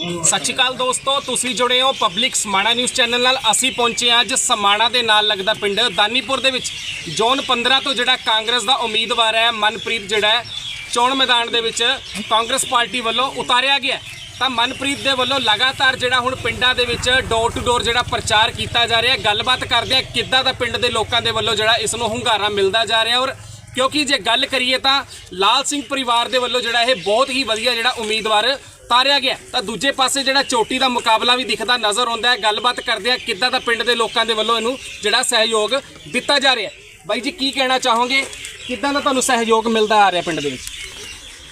ਸਤਿ ਸ਼੍ਰੀ ਅਕਾਲ ਦੋਸਤੋ, ਤੁਸੀਂ ਜੁੜੇ ਹੋ ਪਬਲਿਕ ਸਮਾਣਾ ਨਿਊਜ਼ ਚੈਨਲ ਨਾਲ। ਅਸੀਂ ਪਹੁੰਚੇ ਹਾਂ ਅੱਜ ਸਮਾਣਾ ਦੇ ਨਾਲ ਲੱਗਦਾ ਪਿੰਡ ਦਾਨੀਪੁਰ ਦੇ ਵਿੱਚ। ਜ਼ੋਨ 15 ਤੋਂ ਜਿਹੜਾ ਕਾਂਗਰਸ ਦਾ ਉਮੀਦਵਾਰ ਹੈ, ਮਨਪ੍ਰੀਤ ਜਿਹੜਾ ਹੈ, ਚੋਣ ਮੈਦਾਨ ਦੇ ਵਿੱਚ ਕਾਂਗਰਸ ਪਾਰਟੀ ਵੱਲੋਂ ਉਤਾਰਿਆ ਗਿਆ ਤਾਂ ਮਨਪ੍ਰੀਤ ਦੇ ਵੱਲੋਂ ਲਗਾਤਾਰ ਜਿਹੜਾ ਹੁਣ ਪਿੰਡਾਂ ਦੇ ਵਿੱਚ ਡੋਰ ਟੂ ਡੋਰ ਜਿਹੜਾ ਪ੍ਰਚਾਰ ਕੀਤਾ ਜਾ ਰਿਹਾ ਗੱਲਬਾਤ ਕਰਦੇ ਆ ਕਿੱਦਾਂ ਦਾ ਪਿੰਡ ਦੇ ਲੋਕਾਂ ਦੇ ਵੱਲੋਂ ਜਿਹੜਾ ਇਸ ਨੂੰ ਹੁੰਗਾਰਾ ਮਿਲਦਾ ਜਾ ਰਿਹਾ ਔਰ ਕਿਉਂਕਿ ਜੇ ਗੱਲ ਕਰੀਏ ਤਾਂ ਲਾਲ ਸਿੰਘ ਪਰਿਵਾਰ ਦੇ ਵੱਲੋਂ ਜਿਹੜਾ ਇਹ ਬਹੁਤ ਹੀ ਵਧੀਆ ਜਿਹੜਾ ਉਮੀਦਵਾਰ ਤਾਰਿਆ ਗਿਆ ਤਾਂ ਦੂਜੇ ਪਾਸੇ ਜਿਹੜਾ ਚੋਟੀ ਦਾ ਮੁਕਾਬਲਾ ਵੀ ਦਿਖਦਾ ਨਜ਼ਰ ਆਉਂਦਾ ਹੈ। ਗੱਲਬਾਤ ਕਰਦੇ ਆ ਕਿੱਦਾਂ ਦਾ ਪਿੰਡ ਦੇ ਲੋਕਾਂ ਦੇ ਵੱਲੋਂ ਇਹਨੂੰ ਜਿਹੜਾ ਸਹਿਯੋਗ ਦਿੱਤਾ ਜਾ ਰਿਹਾ ਬਾਈ ਜੀ, ਕੀ ਕਹਿਣਾ ਚਾਹੋਗੇ? ਕਿੱਦਾਂ ਦਾ ਤੁਹਾਨੂੰ ਸਹਿਯੋਗ ਮਿਲਦਾ ਆ ਰਿਹਾ ਪਿੰਡ ਦੇ ਵਿੱਚ?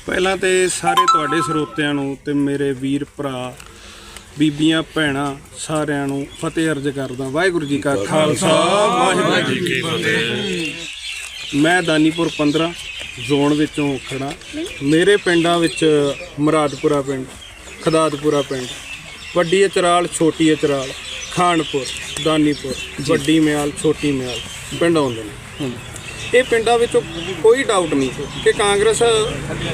ਪਹਿਲਾਂ ਤੇ ਸਾਰੇ ਤੁਹਾਡੇ ਸਰੋਤਿਆਂ ਨੂੰ ਤੇ ਮੇਰੇ ਵੀਰ ਭਰਾ, ਬੀਬੀਆਂ, ਭੈਣਾਂ ਸਾਰਿਆਂ ਨੂੰ ਫਤਿਹ ਅਰਜ਼ ਕਰਦਾ ਵਾਹਿਗੁਰੂ ਜੀ ਕਾ ਖਾਲਸਾ, ਵਾਹਿਗੁਰੂ ਜੀ ਕੀ ਫਤਿਹ। ਮੈਂ ਦਾਨੀਪੁਰ 15 ਜ਼ੋਨ ਵਿੱਚੋਂ ਖੜਾ। ਮੇਰੇ ਪਿੰਡਾਂ ਵਿੱਚ ਮੁਰਾਦਪੁਰਾ ਪਿੰਡ ਖਦਾਦਪੁਰਾ ਪਿੰਡ ਵੱਡੀ ਅਚਰਾਲ ਛੋਟੀ ਅਚਰਾਲ ਖਾਨਪੁਰ ਦਾਨੀਪੁਰ ਵੱਡੀ ਮਿਆਲ ਛੋਟੀ ਮਿਆਲ ਪਿੰਡ ਆਉਂਦੇ ਨੇ। ਇਹ ਪਿੰਡਾਂ ਵਿੱਚੋਂ ਕੋਈ ਡਾਊਟ ਨਹੀਂ ਕਿ ਕਾਂਗਰਸ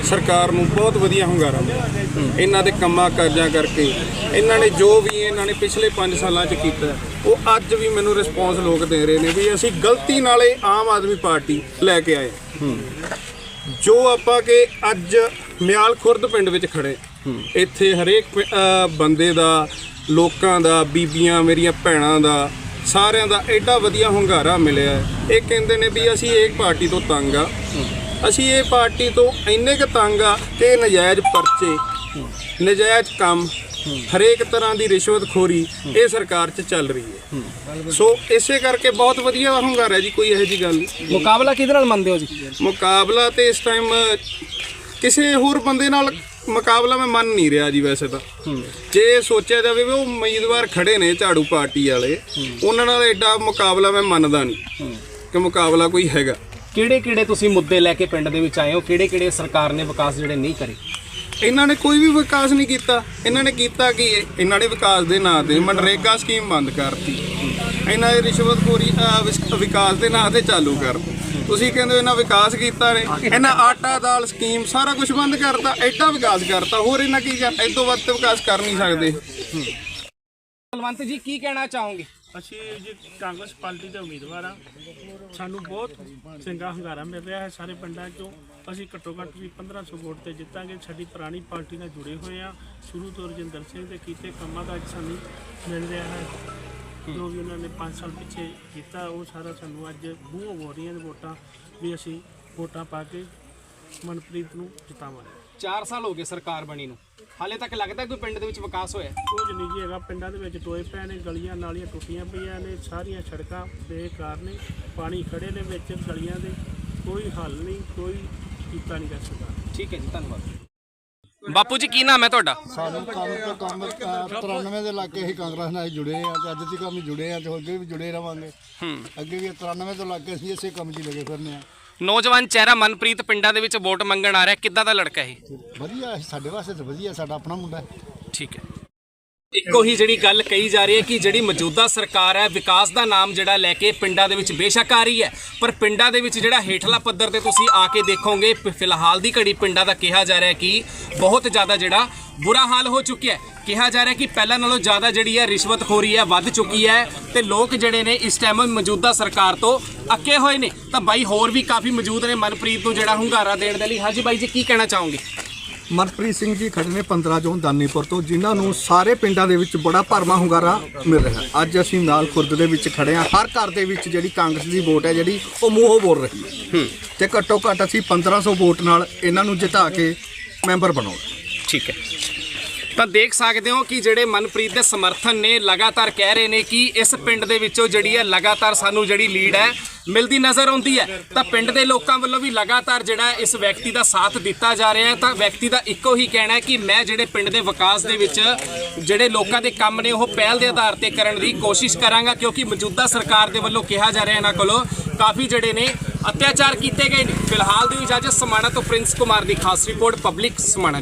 ਸਰਕਾਰ ਨੂੰ ਬਹੁਤ ਵਧੀਆ ਹੁੰਗਾਰਾ ਮਿਲਿਆ। ਇਹਨਾਂ ਦੇ ਕੰਮਾਂ ਕਾਜਾਂ ਕਰਕੇ ਇਹਨਾਂ ਨੇ ਜੋ ਵੀ ਇਹਨਾਂ ਨੇ ਪਿਛਲੇ 5 ਸਾਲਾਂ 'ਚ ਕੀਤਾ ਉਹ ਅੱਜ ਵੀ ਮੈਨੂੰ ਰਿਸਪੌਂਸ ਲੋਕ ਦੇ ਰਹੇ ਨੇ ਵੀ ਅਸੀਂ ਗਲਤੀ ਨਾਲੇ ਆਮ ਆਦਮੀ ਪਾਰਟੀ ਲੈ ਕੇ ਆਏ। ਜੋ ਆਪਾਂ ਕਿ ਅੱਜ ਮਿਆਲ ਖੁਰਦ ਪਿੰਡ ਵਿੱਚ ਖੜੇ ਇੱਥੇ ਹਰੇਕ ਪਿ- ਅਹ ਬੰਦੇ ਦਾ, ਲੋਕਾਂ ਦਾ, ਬੀਬੀਆਂ ਮੇਰੀਆਂ ਭੈਣਾਂ ਦਾ, ਸਾਰਿਆਂ ਦਾ ਐਡਾ ਵਧੀਆ ਹੁੰਗਾਰਾ ਮਿਲਿਆ ਹੈ। ਇਹ ਕਹਿੰਦੇ ਨੇ ਵੀ ਅਸੀਂ ਇਹ ਪਾਰਟੀ ਤੋਂ ਤੰਗ ਆ ਅਸੀਂ ਇਹ ਪਾਰਟੀ ਤੋਂ ਇੰਨੇ ਕੁ ਤੰਗ ਆ ਕਿ ਇਹ ਨਜਾਇਜ਼ ਪਰਚੇ, ਨਜਾਇਜ਼ ਕੰਮ ਹਰੇਕ ਤਰ੍ਹਾਂ ਦੀ ਰਿਸ਼ਵਤਖੋਰੀ ਇਹ ਸਰਕਾਰ 'ਚ ਚੱਲ ਰਹੀ ਹੈ। ਸੋ ਇਸੇ ਕਰਕੇ ਬਹੁਤ ਵਧੀਆ ਹੁੰਗਾਰਾ ਜੀ ਕੋਈ ਇਹੋ ਜੀ ਗੱਲ ਨਹੀਂ। ਮੁਕਾਬਲਾ ਕਿਹਦੇ ਨਾਲ ਮੰਨਦੇ ਹੋ ਜੀ? ਮੁਕਾਬਲਾ ਤੇ ਇਸ ਟਾਈਮ ਕਿਸੇ ਹੋਰ ਬੰਦੇ ਨਾਲ ਮੁਕਾਬਲਾ ਮੈਂ ਮੰਨ ਨਹੀਂ ਰਿਹਾ ਜੀ ਵੈਸੇ ਤਾਂ। ਜੇ ਸੋਚਿਆ ਜਾਵੇ ਵੀ ਉਹ ਉਮੀਦਵਾਰ ਖੜੇ ਨੇ ਝਾੜੂ ਪਾਰਟੀ ਵਾਲੇ ਉਹਨਾਂ ਨਾਲ ਐਡਾ ਮੁਕਾਬਲਾ ਮੈਂ ਮੰਨਦਾ ਨਹੀਂ ਕਿ ਮੁਕਾਬਲਾ ਕੋਈ ਹੈਗਾ। ਕਿਹੜੇ ਕਿਹੜੇ ਤੁਸੀਂ ਮੁੱਦੇ ਲੈ ਕੇ ਪਿੰਡ ਦੇ ਵਿੱਚ ਆਏ ਹੋ? ਕਿਹੜੇ ਕਿਹੜੇ ਸਰਕਾਰ ਨੇ ਵਿਕਾਸ ਜਿਹੜੇ ਨਹੀਂ ਕਰੇ? ਇਹਨਾਂ ਨੇ ਕੋਈ ਵੀ ਵਿਕਾਸ ਨਹੀਂ ਕੀਤਾ। ਇਹਨਾਂ ਨੇ ਕੀਤਾ ਕੀ? ਇਹਨਾਂ ਨੇ ਵਿਕਾਸ ਦੇ ਨਾਂ ਤੇ ਮਨਰੇਗਾ ਸਕੀਮ ਬੰਦ ਕਰਤੀ। ਇਹਨਾਂ ਨੇ ਰਿਸ਼ਵਤਖੋਰੀ ਵਿਕਾਸ ਦੇ ਨਾਂ ਤੇ ਚਾਲੂ ਕਰਤੀ ਤੁਸੀਂ ਕਹਿੰਦੇ ਇਹਨਾਂ ਵਿਕਾਸ ਕੀਤਾ ਨੇ। ਇਹਨਾਂ ਆਟਾ ਦਾਲ ਸਕੀਮ ਸਾਰਾ ਕੁਝ ਬੰਦ ਕਰਤਾ ਐਡਾ ਵਿਕਾਸ ਕਰਤਾ। ਹੋਰ ਇਹਨਾਂ ਕੀ ਕਰ ਇਹ ਤੋਂ ਵੱਧ ਵਿਕਾਸ ਕਰ ਨਹੀਂ ਸਕਦੇ। ਬਲਵੰਤ ਜੀ ਕੀ ਕਹਿਣਾ ਚਾਹੋਗੇ? ਅਸੀਂ ਜੀ ਕਾਂਗਰਸ ਪਾਰਟੀ ਦੇ ਉਮੀਦਵਾਰ ਆ ਸਾਨੂੰ ਬਹੁਤ ਚੰਗਾ ਹੰਗਾਰਾ ਮਿਲ ਰਿਹਾ ਹੈ ਸਾਰੇ ਪਿੰਡਾਂ ਚੋਂ। ਅਸੀਂ ਘੱਟੋ ਘੱਟ ਵੀ 1500 ਵੋਟ ਤੇ ਜਿੱਤਾਂਗੇ। ਸਾਡੀ ਪੁਰਾਣੀ ਪਾਰਟੀ ਨਾਲ ਜੁੜੇ ਹੋਏ ਆ ਸ਼ੁਰੂ ਤੋਂ ਰਜਿੰਦਰ ਸਿੰਘ ਦੇ ਕੀਤੇ ਕੰਮਾਂ ਦਾ ਅੱਜ ਸਾਨੂੰ ਮਿਲ ਰਿਹਾ ਹੈ। ਜੋ ਵੀ ਉਹਨਾਂ ਨੇ 5 ਸਾਲ ਪਿੱਛੇ ਕੀਤਾ, ਉਹ ਸਾਰਾ ਸਾਨੂੰ ਅੱਜ ਮੂੰਹ ਹੋ ਰਹੀਆਂ ਨੇ ਵੋਟਾਂ ਵੀ ਅਸੀਂ ਵੋਟਾਂ ਪਾ ਕੇ ਮਨਪ੍ਰੀਤ ਨੂੰ ਜਿਤਾਵਾਂਗੇ। 4 ਸਾਲ ਹੋ ਗਏ ਸਰਕਾਰ ਬਣੀ ਨੂੰ। ਹਾਲੇ ਤੱਕ ਲੱਗਦਾ ਕੋਈ ਪਿੰਡ ਦੇ ਵਿੱਚ ਵਿਕਾਸ ਹੋਇਆ? ਹੈ? ਕੁਝ ਨਹੀਂ ਜੀ ਹੈਗਾ। ਪਿੰਡਾਂ ਦੇ ਵਿੱਚ ਟੋਏ ਪਏ ਨੇ ਗਲੀਆਂ ਨਾਲੀਆਂ ਟੁੱਟੀਆਂ ਪਈਆਂ ਨੇ ਸਾਰੀਆਂ ਸੜਕਾਂ ਬੇਕਾਰ ਨੇ ਪਾਣੀ ਖੜੇ ਨੇ ਵਿੱਚ ਗਲੀਆਂ ਦੇ। ਕੋਈ ਹੱਲ ਨਹੀਂ ਕੋਈ ਕੀਤਾ ਨਹੀਂ ਕਰ ਸਕਦਾ। ਠੀਕ ਹੈ ਜੀ ਧੰਨਵਾਦ। ਬਾਪੂ ਜੀ ਕੀ ਨਾਮ ਹੈ ਤੁਹਾਡਾ? ਸਾਨੂੰ ਕੰਮ ਤੋਂ ਕੰਮ ਅ, 93 ਦੇ ਲਾਗੇ ਅਸੀਂ ਕਾਂਗਰਸ ਨਾਲ ਜੁੜੇ ਆ ਤੇ ਅੱਜ ਤੱਕ ਵੀ ਜੁੜੇ ਆ ਤੇ ਅੱਗੇ ਵੀ ਜੁੜੇ ਰਵਾਂਗੇ। ਅੱਗੇ ਵੀ 93 ਤੋਂ ਲਾਗੇ ਅਸੀਂ ਇਸੇ ਕੰਮ 'ਚ ਹੀ ਲੱਗੇ ਫਿਰਨੇ ਆ। ਨੌਜਵਾਨ ਚਿਹਰਾ ਮਨਪ੍ਰੀਤ ਪਿੰਡਾਂ ਦੇ ਵਿੱਚ ਵੋਟ ਮੰਗਣ ਆ ਰਿਹਾ। ਕਿੱਦਾਂ ਦਾ ਲੜਕਾ ਇਹ? ਵਧੀਆ ਸਾਡੇ ਵਾਸਤੇ ਤਾਂ ਵਧੀਆ ਸਾਡਾ ਆਪਣਾ ਮੁੰਡਾ ਹੈ। ਠੀਕ ਹੈ। ਇੱਕੋ ਹੀ ਜਿਹੜੀ ਗੱਲ ਕਹੀ ਜਾ ਰਹੀ ਹੈ ਕਿ ਜਿਹੜੀ ਮੌਜੂਦਾ ਸਰਕਾਰ ਹੈ, ਵਿਕਾਸ ਦਾ ਨਾਮ ਜਿਹੜਾ ਲੈ ਕੇ ਪਿੰਡਾਂ ਦੇ ਵਿੱਚ ਬੇਸ਼ੱਕ ਆ ਰਹੀ ਹੈ। ਪਰ ਪਿੰਡਾਂ ਦੇ ਵਿੱਚ ਜਿਹੜਾ ਹੇਠਲਾ ਪੱਧਰ ਤੇ ਤੁਸੀਂ ਆ ਕੇ ਦੇਖੋਗੇ, ਪ- ਫਿਲਹਾਲ ਦੀ ਘੜੀ ਪਿੰਡਾਂ ਦਾ ਕਿਹਾ ਜਾ ਰਿਹਾ ਕਿ ਬਹੁਤ ਜ਼ਿਆਦਾ ਜਿਹੜਾ ਬੁਰਾ ਹਾਲ ਹੋ ਚੁੱਕਿਆ ਹੈ। ਕਿਹਾ ਜਾ ਰਿਹਾ ਕਿ ਪਹਿਲਾਂ ਨਾਲੋਂ ਜ਼ਿਆਦਾ ਜਿਹੜੀ ਹੈ ਰਿਸ਼ਵਤਖੋਰੀ ਹੈ ਵੱਧ ਚੁੱਕੀ ਹੈ ਤੇ ਲੋਕ ਜਿਹੜੇ ਨੇ ਇਸ ਟਾਈਮ ਮੌਜੂਦਾ ਸਰਕਾਰ ਤੋਂ ਅੱਕੇ ਹੋਏ ਨੇ। ਤਾਂ ਬਾਈ ਹੋਰ ਵੀ ਕਾਫੀ ਮੌਜੂਦ ਨੇ ਮਨਪ੍ਰੀਤ ਨੂੰ ਜਿਹੜਾ ਹੁੰਗਾਰਾ ਦੇਣ ਦੇ ਲਈ। ਹਾਂਜੀ ਬਾਈ ਜੀ, ਕੀ ਕਹਿਣਾ ਚਾਹੋਗੇ? ਮਨਪ੍ਰੀਤ ਸਿੰਘ ਜੀ ਖੜੇ ਨੇ 15 ਜੋਨ ਦਾਨੀਪੁਰ ਤੋਂ ਜਿਨ੍ਹਾਂ ਨੂੰ ਸਾਰੇ ਪਿੰਡਾਂ ਦੇ ਵਿੱਚ ਬੜਾ ਭਰਮਾ ਹੁੰਗਾਰਾ ਮਿਲ ਰਿਹਾ। ਅੱਜ ਅਸੀਂ ਨਾਲ ਖੁਰਦ ਦੇ ਵਿੱਚ ਖੜੇ ਹਾਂ। ਹਰ ਘਰ ਦੇ ਵਿੱਚ ਜਿਹੜੀ ਕਾਂਗਰਸ ਦੀ ਵੋਟ ਹੈ ਜਿਹੜੀ ਉਹ ਮੂੰਹੋਂ ਬੋਲ ਰਹੀ ਹੈ। ਤੇ ਘੱਟੋ ਘੱਟ ਅਸੀਂ 1500 ਵੋਟ ਨਾਲ ਇਹਨਾਂ ਨੂੰ ਜਿਤਾ ਕੇ ਮੈਂਬਰ ਬਣਾਉਣਾ। ਠੀਕ ਹੈ। ਤਾਂ ਦੇਖ ਸਕਦੇ ਹੋ ਕਿ ਜਿਹੜੇ ਮਨਪ੍ਰੀਤ ਦੇ ਸਮਰਥਨ ਨੇ, ਲਗਾਤਾਰ ਕਹਿ ਰਹੇ ਨੇ ਕਿ ਇਸ ਪਿੰਡ ਦੇ ਵਿੱਚੋਂ ਜਿਹੜੀ ਹੈ ਲਗਾਤਾਰ ਸਾਨੂੰ ਜਿਹੜੀ ਲੀਡ ਹੈ, ਮਿਲਦੀ ਨਜ਼ਰ ਆਉਂਦੀ ਹੈ। ਤਾਂ ਪਿੰਡ ਦੇ ਲੋਕਾਂ ਵੱਲੋਂ ਵੀ ਲਗਾਤਾਰ ਜਿਹੜਾ ਇਸ ਵਿਅਕਤੀ ਦਾ ਸਾਥ ਦਿੱਤਾ ਜਾ ਰਿਹਾ ਹੈ। ਤਾਂ ਵਿਅਕਤੀ ਦਾ ਇੱਕੋ ਹੀ ਕਹਿਣਾ ਹੈ ਕਿ ਮੈਂ ਜਿਹੜੇ ਪਿੰਡ ਦੇ ਵਿਕਾਸ ਦੇ ਵਿੱਚ ਜਿਹੜੇ ਲੋਕਾਂ ਦੇ ਕੰਮ ਨੇ, ਉਹ ਪਹਿਲ ਦੇ ਆਧਾਰ ਤੇ ਕਰਨ ਦੀ ਕੋਸ਼ਿਸ਼ ਕਰਾਂਗਾ, ਕਿਉਂਕਿ ਮੌਜੂਦਾ ਸਰਕਾਰ ਦੇ ਵੱਲੋਂ ਕਿਹਾ ਜਾ ਰਿਹਾ ਇਹਨਾਂ ਕੋਲੋਂ, ਕਾਫੀ ਜਿਹੜੇ ਨੇ ਅਤਿਆਚਾਰ ਕੀਤੇ ਗਏ ਨੇ। ਫਿਲਹਾਲ ਦੀ ਇਜਾਜ਼ਤ ਸਮਾਣਾ ਤੋਂ ਪ੍ਰਿੰਸ ਕੁਮਾਰ ਦੀ ਖਾਸ ਰਿਪੋਰਟ, ਪਬਲਿਕ ਸਮਾਣਾ